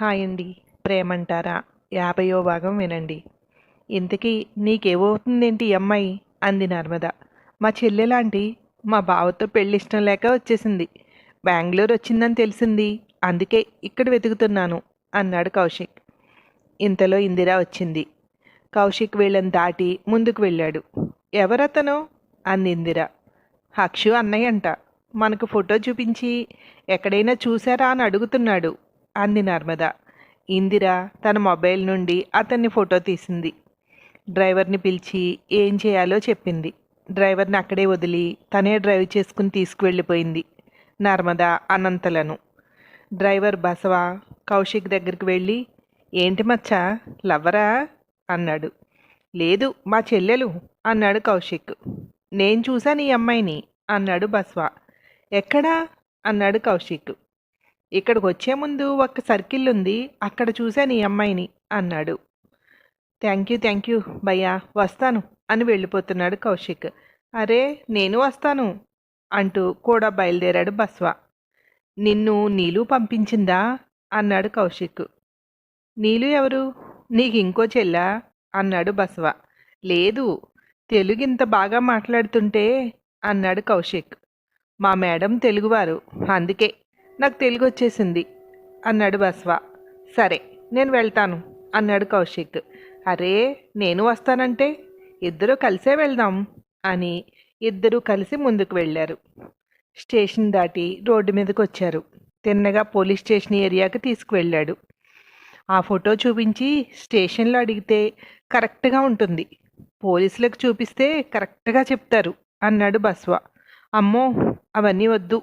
Hi అండి ప్రేమంటారా? యాభయో భాగం వినండి. ఇంతకీ నీకేమవుతుందేంటి ఈ అమ్మాయి? అంది నర్మద. మా చెల్లెలాంటి మా బావతో పెళ్ళి ఇష్టం లేక వచ్చేసింది. బెంగళూరు వచ్చిందని తెలిసింది. అందుకే ఇక్కడ వెతుకుతున్నాను అన్నాడు కౌశిక్. ఇంతలో ఇందిరా వచ్చింది. కౌశిక్ వీళ్ళని దాటి ముందుకు వెళ్ళాడు. ఎవరతను? అంది ఇందిరా. అక్షు అన్నయ్య అంట మనకు ఫోటో చూపించి ఎక్కడైనా చూసారా అని అడుగుతున్నాడు. అంది నర్మద. ఇందిర తన మొబైల్ నుండి అతన్ని ఫోటో తీసింది. డ్రైవర్ని పిలిచి ఏం చేయాలో చెప్పింది. డ్రైవర్ని అక్కడే వదిలి తనే డ్రైవ్ చేసుకుని తీసుకువెళ్ళిపోయింది. నర్మద అనంతలను. డ్రైవర్ బసవ కౌశిక్ దగ్గరికి వెళ్ళి ఏంటి మచ్చా లవ్వరా? అన్నాడు. లేదు మా చెల్లెలు అన్నాడు కౌశిక్. నేను చూశాను ఈ అమ్మాయిని అన్నాడు బస్వా. ఎక్కడా? అన్నాడు కౌశిక్. ఇక్కడికి వచ్చే ముందు ఒక సర్కిల్ ఉంది అక్కడ చూశాను ఈ అమ్మాయిని అన్నాడు. థ్యాంక్ యూ థ్యాంక్ యూ భయ్యా వస్తాను అని వెళ్ళిపోతున్నాడు కౌశిక్. అరే నేను వస్తాను అంటూ కూడా బయలుదేరాడు బస్వా. నిన్ను నీలు పంపించిందా? అన్నాడు కౌశిక్. నీలు ఎవరు? నీకు ఇంకో చెల్లా? అన్నాడు బసవ. లేదు తెలుగు ఇంత బాగా మాట్లాడుతుంటే అన్నాడు కౌశిక్. మా మేడం తెలుగువారు అందుకే. నాకు తెలుగు వచ్చేసింది. అన్నాడు బస్వా. సరే నేను వెళ్తాను అన్నాడు కౌశిక్. అరే నేను వస్తానంటే? ఇద్దరూ కలిసే వెళ్దాం అని ఇద్దరూ కలిసి ముందుకు వెళ్ళారు. స్టేషన్ దాటి రోడ్డు మీదకి వచ్చారు తిన్నగా పోలీస్ స్టేషన్ ఏరియాకి తీసుకువెళ్ళాడు. ఆ ఫోటో చూపించి స్టేషన్లో అడిగితే కరెక్ట్గా ఉంటుంది. పోలీసులకు చూపిస్తే కరెక్ట్గా చెప్తారు అన్నాడు బస్వా. అమ్మో అవన్నీ వద్దు.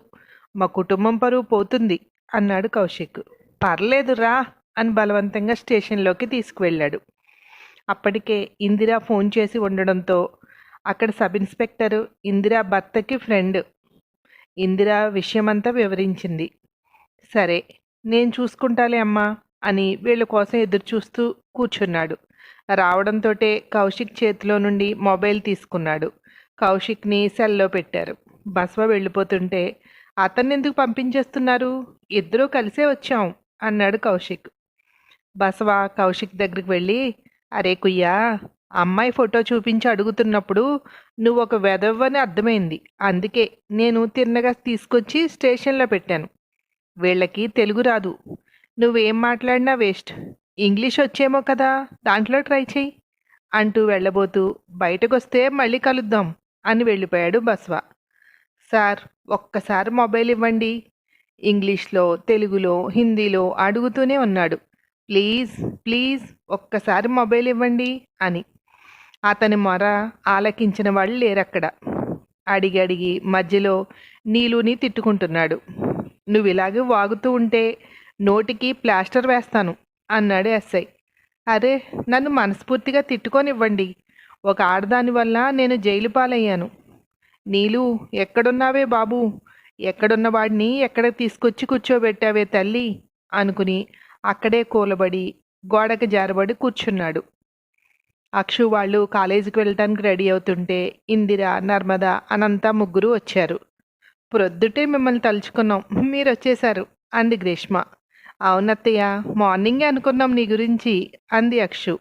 మా కుటుంబం పరువు పోతుంది అన్నాడు కౌశిక్. పర్లేదు రా అని బలవంతంగా స్టేషన్లోకి తీసుకువెళ్ళాడు. అప్పటికే ఇందిరా ఫోన్ చేసి ఉండడంతో అక్కడ సబ్ ఇన్స్పెక్టర్ ఇందిరా భర్తకి ఫ్రెండ్. ఇందిరా విషయమంతా వివరించింది. సరే నేను చూసుకుంటాలే అమ్మా అని వీళ్ళ కోసం ఎదురు చూస్తూ కూర్చున్నాడు. రావడంతోటే కౌశిక్ చేతిలో నుండి మొబైల్ తీసుకున్నాడు. కౌశిక్ని సెల్లో పెట్టారు. బస్వ వెళ్ళిపోతుంటే అతన్ని ఎందుకు పంపించేస్తున్నారు? ఇద్దరూ కలిసే వచ్చాం అన్నాడు కౌశిక్. బసవ కౌశిక్ దగ్గరికి వెళ్ళి అరే కుయ్యా అమ్మాయి ఫోటో చూపించి అడుగుతున్నప్పుడు నువ్వు ఒక వెదవ్వని అర్థమైంది. అందుకే నేను తిన్నగా తీసుకొచ్చి స్టేషన్లో పెట్టాను. వీళ్ళకి తెలుగు రాదు. నువ్వేం మాట్లాడినా వేస్ట్. ఇంగ్లీష్ వచ్చేమో కదా దాంట్లో ట్రై చెయ్యి అంటూ వెళ్ళబోతూ బయటకొస్తే మళ్ళీ కలుద్దాం అని వెళ్ళిపోయాడు బస్వా. సార్ ఒక్కసారి మొబైల్ ఇవ్వండి. ఇంగ్లీష్లో తెలుగులో హిందీలో అడుగుతూనే ఉన్నాడు. ప్లీజ్ ప్లీజ్ ఒక్కసారి మొబైల్ ఇవ్వండి అని. అతని మొర ఆలకించిన వాళ్ళు లేరక్కడ. అడిగి అడిగి మధ్యలో నీలుని తిట్టుకుంటున్నాడు. నువ్వు ఇలాగే వాగుతూ ఉంటే నోటికి ప్లాస్టర్ వేస్తాను అన్నాడు ఎస్ఐ. అరే నన్ను మనస్ఫూర్తిగా తిట్టుకొనివ్వండి. ఒక ఆడదాని వల్ల నేను జైలు పాలయ్యాను నీలు ఎక్కడున్నావే బాబు? ఎక్కడున్న వాడిని ఎక్కడ తీసుకొచ్చి కూర్చోబెట్టావే తల్లి? అనుకుని అక్కడే కూలబడి గోడకి జారబడి కూర్చున్నాడు. అక్షు వాళ్ళు కాలేజీకి వెళ్ళటానికి రెడీ అవుతుంటే ఇందిర నర్మద అనంత ముగ్గురు వచ్చారు. ప్రొద్దుటే మిమ్మల్ని తలుచుకున్నాం మీరు వచ్చేశారు అంది గ్రీష్మ. అవునత్తయ్య మార్నింగే అనుకున్నాం నీ గురించి అంది అక్షు.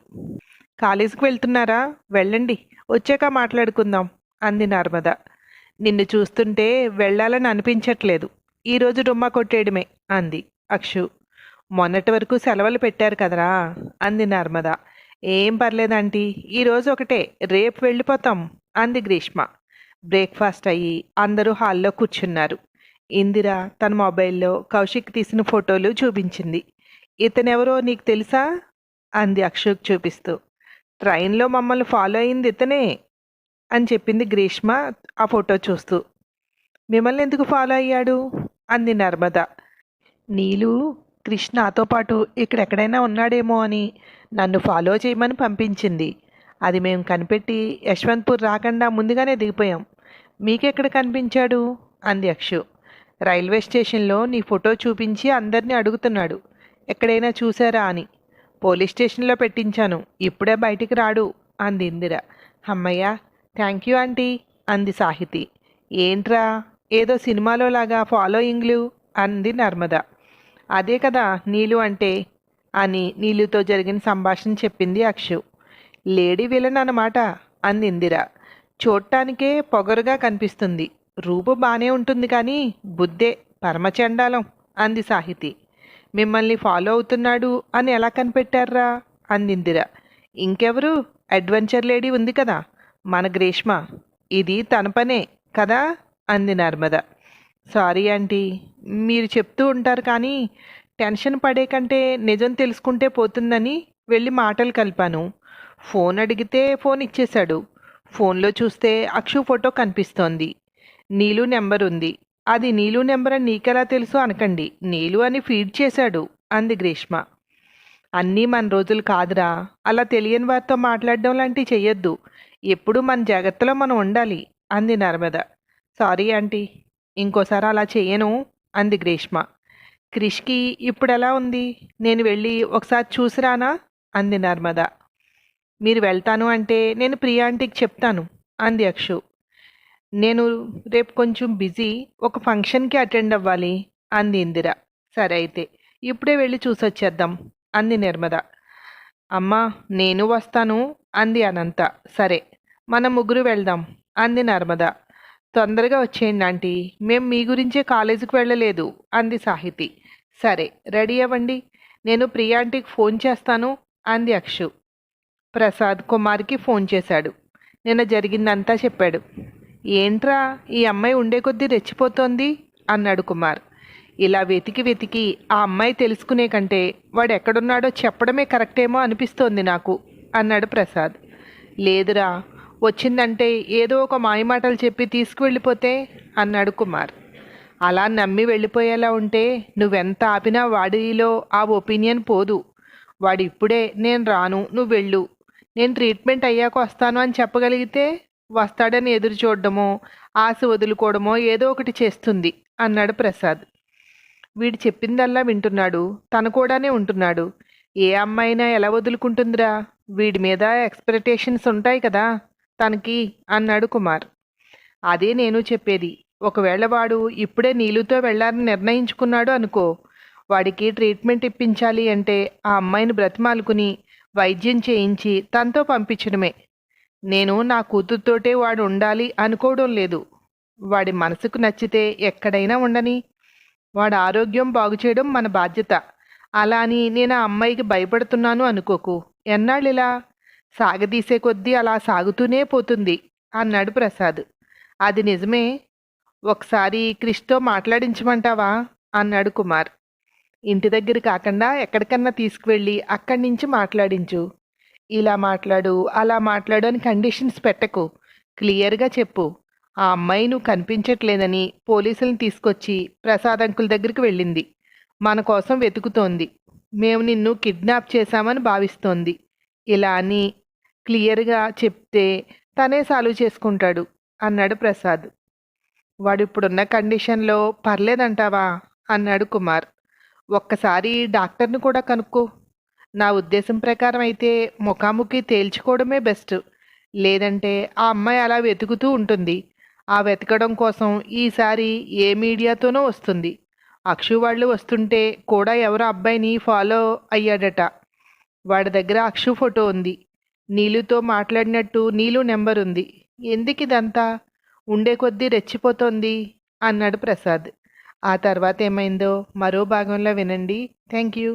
కాలేజీకి వెళ్తున్నారా? వెళ్ళండి వచ్చాక మాట్లాడుకుందాం అంది నర్మద. నిన్ను చూస్తుంటే వెళ్ళాలని అనిపించట్లేదు. ఈరోజు డుమ్మా కొట్టేయడమే అంది అక్షు. మొన్నటి వరకు సెలవులు పెట్టారు కదరా అంది నర్మద. ఏం పర్లేదంటీ ఈరోజు ఒకటే రేపు వెళ్ళిపోతాం అంది గ్రీష్మ. బ్రేక్ఫాస్ట్ అయ్యి అందరూ హాల్లో కూర్చున్నారు. ఇందిర తన మొబైల్లో కౌశిక్ తీసిన ఫోటోలు చూపించింది. ఇతనెవరో నీకు తెలుసా? అంది అక్షోక్ చూపిస్తూ. ట్రైన్లో మమ్మల్ని ఫాలో అయింది ఇతనే అని చెప్పింది గ్రీష్మ ఆ ఫోటో చూస్తూ మిమ్మల్ని ఎందుకు ఫాలో అయ్యాడు? అంది నర్మద. నీలు కృష్ణతో పాటు ఇక్కడెక్కడైనా ఉన్నాడేమో అని నన్ను ఫాలో చేయమని పంపించింది. అది మేము కనిపెట్టి యశ్వంత్పూర్ రాకుండా ముందుగానే దిగిపోయాం. మీకెక్కడ కనిపించాడు? అంది అక్షు రైల్వే స్టేషన్లో నీ ఫోటో చూపించి అందరినీ అడుగుతున్నాడు. ఎక్కడైనా చూసారా అని. పోలీస్ స్టేషన్లో పెట్టించాను. ఇప్పుడే బయటికి రాడు అంది ఇందిర. అమ్మయ్య థ్యాంక్ యూ ఆంటీ. అంది సాహితి. ఏంట్రా? ఏదో సినిమాలో లాగా ఫాలోయింగ్లు అంది నర్మద. అదే కదా నీలు అంటే అని నీలుతో జరిగిన సంభాషణ చెప్పింది అక్షు. లేడీ విలన్ అన్నమాట అంది ఇందిర. చూడటానికే పొగరుగా కనిపిస్తుంది. రూపు బాగానే ఉంటుంది కానీ బుద్ధే పరమచండాలం అంది సాహితి. మిమ్మల్ని ఫాలో అవుతున్నాడు అని ఎలా కనిపెట్టారా అంది ఇందిర. ఇంకెవరు? అడ్వెంచర్ లేడీ ఉంది కదా? మన గ్రీష్మ? ఇది తన పనే కదా? అంది నర్మద. సారీ ఆంటీ మీరు చెప్తూ ఉంటారు కానీ టెన్షన్ పడే కంటే నిజం తెలుసుకుంటే పోతుందని వెళ్ళి మాటలు కలిపాను. ఫోన్ అడిగితే ఫోన్ ఇచ్చేశాడు. ఫోన్లో చూస్తే అక్షు ఫోటో కనిపిస్తోంది. నీలు నెంబర్ ఉంది. అది నీలు నెంబర్ అని నీకెలా తెలుసు అనకండి. నీలు అని ఫీడ్ చేశాడు అంది గ్రీష్మ. అన్నీ మన రోజులు కాదురా. అలా తెలియని వారితో మాట్లాడడం లాంటివి చెయ్యొద్దు. ఎప్పుడు మన జాగ్రత్తలో మనం ఉండాలి అంది నర్మద. సారీ ఆంటీ ఇంకోసారి అలా చేయను అంది గ్రీష్మ. క్రిష్కి ఇప్పుడు ఎలా ఉంది? నేను వెళ్ళి ఒకసారి చూసిరానా? అంది నర్మద. మీరు వెళ్తాను అంటే నేను ప్రియా ఆంటీకి చెప్తాను అంది అక్షు. నేను రేపు కొంచెం బిజీ ఒక ఫంక్షన్కి అటెండ్ అవ్వాలి అంది ఇందిర. సరే అయితే ఇప్పుడే వెళ్ళి చూసొచ్చేద్దాం అంది నిర్మద. అమ్మా నేను వస్తాను అంది అనంత. సరే. మన ముగ్గురు వెళ్దాం అంది నర్మద. తొందరగా వచ్చేయండి ఆంటీ. మేం మీ గురించే కాలేజీకి వెళ్ళలేదు అంది సాహితి. సరే రెడీ అవ్వండి. నేను ప్రియా ఆంటీకి ఫోన్ చేస్తాను అంది అక్షు. ప్రసాద్ కుమార్కి ఫోన్ చేశాడు. నిన్న జరిగిందంతా చెప్పాడు. ఏంట్రా ఈ అమ్మాయి ఉండే కొద్దీ రెచ్చిపోతోంది అన్నాడు కుమార్. ఇలా వెతికి వెతికి ఆ అమ్మాయి తెలుసుకునే కంటే వాడు ఎక్కడున్నాడో చెప్పడమే కరెక్టేమో అనిపిస్తోంది నాకు అన్నాడు ప్రసాద్. లేదురా వచ్చిందంటే ఏదో ఒక మాయమాటలు చెప్పి తీసుకువెళ్ళిపోతే అన్నాడు కుమార్. అలా నమ్మి వెళ్ళిపోయేలా ఉంటే నువ్వెంత ఆపినా వాడిలో ఆ ఒపీనియన్ పోదు. వాడు ఇప్పుడే నేను రాను నువ్వు వెళ్ళు. నేను ట్రీట్మెంట్ అయ్యాక వస్తాను అని చెప్పగలిగితే వస్తాడని ఎదురు చూడడమో ఆశ వదులుకోవడమో ఏదో ఒకటి చేస్తుంది అన్నాడు ప్రసాద్. వీడు చెప్పిందల్లా వింటున్నాడు తను కూడానే ఉంటున్నాడు. ఏ అమ్మాయినా ఎలా వదులుకుంటుందిరా? వీడి మీద ఎక్స్పెక్టేషన్స్ ఉంటాయి కదా. తనకి అన్నాడు కుమార్. అదే నేను చెప్పేది. ఒకవేళ వాడు ఇప్పుడే నీళ్ళుతో వెళ్ళాలని నిర్ణయించుకున్నాడు అనుకో. వాడికి ట్రీట్మెంట్ ఇప్పించాలి అంటే ఆ అమ్మాయిని బ్రతిమాలుకుని వైద్యం చేయించి తనతో పంపించడమే. నేను నా కూతురుతోటే వాడు ఉండాలి అనుకోవడం లేదు. వాడి మనసుకు నచ్చితే ఎక్కడైనా ఉండని. వాడి ఆరోగ్యం బాగు చేయడం మన బాధ్యత. అలా అని నేను ఆ అమ్మాయికి భయపడుతున్నాను అనుకోకు. ఎన్నాళ్ళిలా? సాగదీసే కొద్దీ అలా సాగుతూనే పోతుంది అన్నాడు ప్రసాద్. అది నిజమే. ఒకసారి క్రిష్తో మాట్లాడించమంటావా? అన్నాడు కుమార్. ఇంటి దగ్గర కాకుండా ఎక్కడికన్నా తీసుకువెళ్ళి అక్కడి నుంచి మాట్లాడించు. ఇలా మాట్లాడు అలా మాట్లాడు అని కండిషన్స్ పెట్టకు. క్లియర్గా చెప్పు. ఆ అమ్మాయి నువ్వు కనిపించట్లేదని పోలీసులను తీసుకొచ్చి ప్రసాద్ అంకుల్ దగ్గరికి వెళ్ళింది. మన కోసం వెతుకుతోంది. మేము నిన్ను కిడ్నాప్ చేశామని భావిస్తోంది. ఇలా అని క్లియర్గా చెప్తే తనే సాల్వ్ చేసుకుంటాడు అన్నాడు ప్రసాద్. వాడు ఇప్పుడున్న కండిషన్లో పర్లేదంటావా? అన్నాడు కుమార్. ఒక్కసారి డాక్టర్ని కూడా కనుక్కో. నా ఉద్దేశం ప్రకారం అయితే ముఖాముఖి తేల్చుకోవడమే బెస్ట్. లేదంటే ఆ అమ్మాయి అలా వెతుకుతూ ఉంటుంది. ఆ వెతకడం కోసం ఈసారి ఏ మీడియాతోనో వస్తుంది. అక్షు వాళ్ళు వస్తుంటే కూడా ఎవరో అబ్బాయిని ఫాలో అయ్యాడట. వాడి దగ్గర అక్షు ఫోటో ఉంది. నీలుతో మాట్లాడినట్టు నీలు నెంబర్ ఉంది ఎందుకు ఇదంతా? ఉండే కొద్దీ రెచ్చిపోతోంది అన్నాడు ప్రసాద్. ఆ తర్వాత ఏమైందో మరో భాగంలో వినండి. Thank you